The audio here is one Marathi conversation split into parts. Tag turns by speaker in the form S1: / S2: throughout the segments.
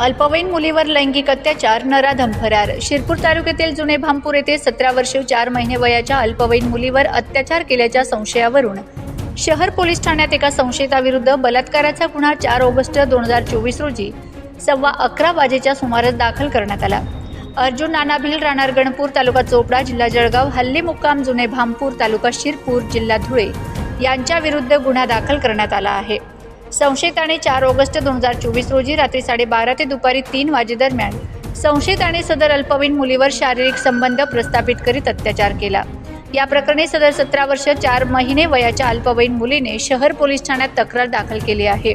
S1: अल्पवयीन मुलीवर लैंगिक अत्याचार नराधम फरार शिरपूर तालुक्यातील जुने भामपूर येथे सतरा वर्षे चार महिने वयाच्या अल्पवयीन मुलीवर अत्याचार केल्याच्या संशयावरून शहर पोलीस ठाण्यात एका संशयिताविरुद्ध बलात्काराचा गुन्हा चार ऑगस्ट दोन हजार चोवीस रोजी सव्वा अकरा वाजेच्या सुमारास दाखल करण्यात आला. अर्जुन नानाभिल राणार गणपूर तालुका चोपडा जिल्हा जळगाव हल्ली मुक्काम जुने भामपूर तालुका शिरपूर जिल्हा धुळे यांच्या विरुद्ध गुन्हा दाखल करण्यात आला आहे. संशयिताने चार ऑगस्ट दोन हजार चोवीस रोजी रात्री साडेबारा ते दुपारी तीन वाजेदरम्यान संशयिताने सदर अल्पवयीन मुलीवर शारीरिक संबंध प्रस्थापित करीत अत्याचार केला. या प्रकरणी सदर सतरा वर्ष चार महिने वयाच्या अल्पवयीन मुलीने शहर पोलीस ठाण्यात तक्रार दाखल केली आहे.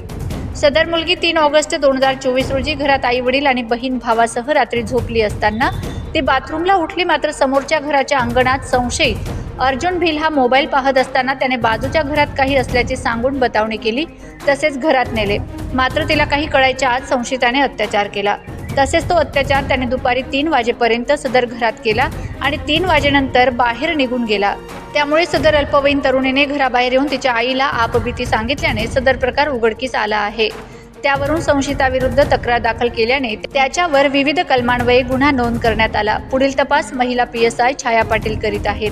S1: सदर मुलगी तीन ऑगस्ट दोन हजार चोवीस रोजी घरात आई वडील आणि बहीण भावासह रात्री झोपली असताना ती बाथरूमला उठली मात्र समोरच्या घराच्या अंगणात संशयित अर्जुन भिल हा मोबाईल पाहत असताना त्याने बाजूच्या घरात काही असल्याचे सांगून बतावणी केली तसेच घरात नेले. मात्र तिला काही कळायच्या आत संशयिताने अत्याचार केला. तसेच तो अत्याचार त्याने दुपारी तीन वाजेपर्यंत सदर घरात केला आणि तीन वाजेनंतर बाहेर निघून गेला. त्यामुळे सदर अल्पवयीन तरुणीने घराबाहेर येऊन तिच्या आईला आपबीती सांगितल्याने सदर प्रकार उघडकीस आला आहे. त्यावरून संशयिताविरुद्ध तक्रार दाखल केल्याने त्याच्यावर विविध कलमान्वये गुन्हा नोंद करण्यात आला. पुढील तपास महिला P S I Chhaya Patil करीत आहेत.